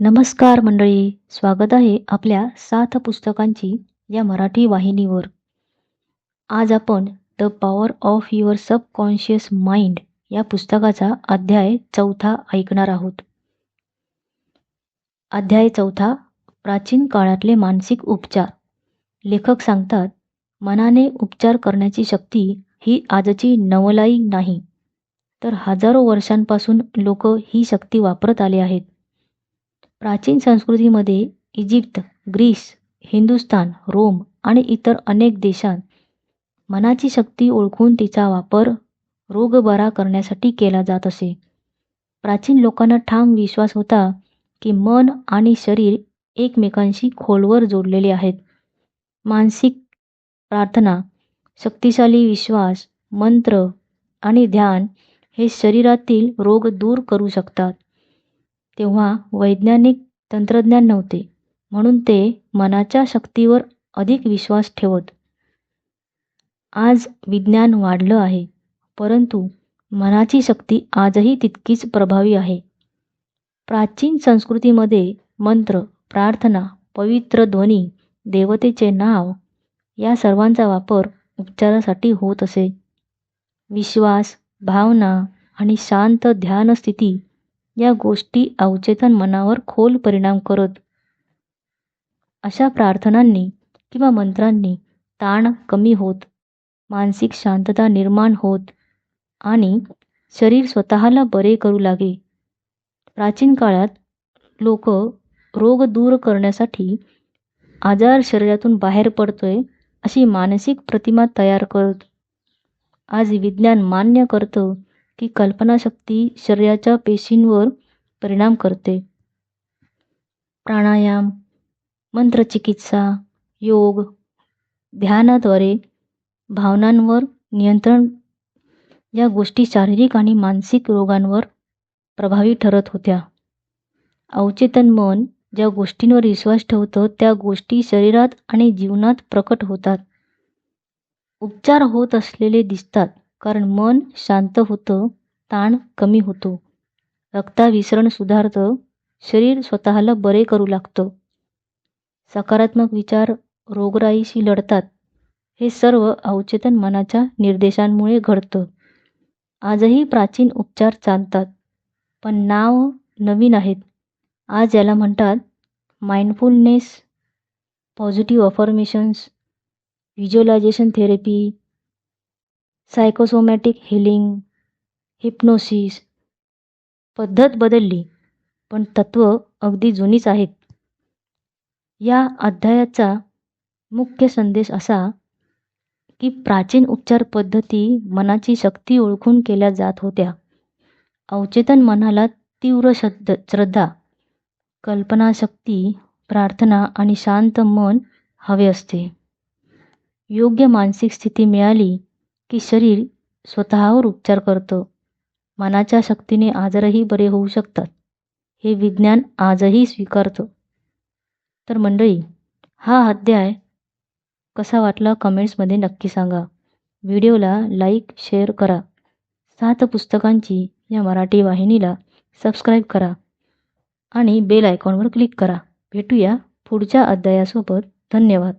नमस्कार मंडळी स्वागत आहे आपल्या साथ पुस्तकांची या मराठी वाहिनीवर. आज आपण the power of your subconscious mind या पुस्तकाचा अध्याय चौथा ऐकणार आहोत. अध्याय चौथा प्राचीन काळातले मानसिक उपचार. लेखक सांगतात मनाने उपचार करण्याची शक्ती ही आजची नवलाई नाही तर हजारो वर्षांपासून लोक ही शक्ती वापरत आले आहेत. प्राचीन संस्कृतीमध्ये इजिप्त ग्रीस हिंदुस्थान रोम आणि इतर अनेक देशांत मनाची शक्ती ओळखून तिचा वापर रोग बरा करण्यासाठी केला जात असे. प्राचीन लोकांना ठाम विश्वास होता की मन आणि शरीर एकमेकांशी खोलवर जोडलेले आहेत. मानसिक प्रार्थना शक्तिशाली विश्वास मंत्र आणि ध्यान हे शरीरातील रोग दूर करू शकतात. तेव्हा वैज्ञानिक तंत्रज्ञान नव्हते. म्हणून ते मनाच्या शक्तीवर अधिक विश्वास ठेवत. आज विज्ञान वाढलं आहे परंतु मनाची शक्ती आजही तितकीच प्रभावी आहे. प्राचीन संस्कृतीमध्ये मंत्र प्रार्थना पवित्र ध्वनी देवतेचे नाव या सर्वांचा वापर उपचारासाठी होत असे. विश्वास भावना आणि शांत ध्यान स्थिती या गोष्टी अवचेतन मनावर खोल परिणाम करत. अशा प्रार्थनांनी किंवा मंत्रांनी ताण कमी होत मानसिक शांतता निर्माण होत आणि शरीर स्वतःला बरे करू लागे. प्राचीन काळात लोक रोग दूर करण्यासाठी आजार शरीरातून बाहेर पडतोय अशी मानसिक प्रतिमा तयार करत. आज विज्ञान मान्य करतं की कल्पनाशक्ती शरीराच्या पेशींवर परिणाम करते. प्राणायाम मंत्रचिकित्सा योग ध्यानाद्वारे भावनांवर नियंत्रण या गोष्टी शारीरिक आणि मानसिक रोगांवर प्रभावी ठरत होत्या. अवचेतन मन ज्या गोष्टींवर विश्वास ठेवतं त्या गोष्टी शरीरात आणि जीवनात प्रकट होतात. उपचार होत असलेले दिसतात. कारण मन शांत होतं ताण कमी होतो. रक्ताभिसरण सुधारतं शरीर स्वतःला बरे करू लागतं. सकारात्मक विचार रोगराईशी लढतात. हे सर्व अवचेतन मनाच्या निर्देशांमुळे घडतं. आजही प्राचीन उपचार चालतात पण नाव नवीन आहेत. आज याला म्हणतात mindfulness positive affirmations visualisation therapy psychosomatic healing hypnosis पद्धत बदलली पण तत्त्व अगदी जुनीच आहेत. या अध्यायाचा मुख्य संदेश असा की प्राचीन उपचार पद्धती मनाची शक्ती ओळखून केल्या जात होत्या. अवचेतन मनाला तीव्र श्रद्ध श्रद्धा कल्पनाशक्ती प्रार्थना आणि शांत मन हवे असते. योग्य मानसिक स्थिती मिळाली की शरीर स्वतःवर उपचार करतं. मनाच्या शक्तीने आजारही बरे होऊ शकतात. हे विज्ञान आजही स्वीकारतं. तर मंडळी हा अध्याय कसा वाटला कमेंट्समध्ये नक्की सांगा. व्हिडिओला लाईक शेअर करा. सात पुस्तकांची या मराठी वाहिनीला सबस्क्राईब करा आणि बेल आयकॉनवर क्लिक करा. भेटूया पुढच्या अध्यायासोबत. धन्यवाद.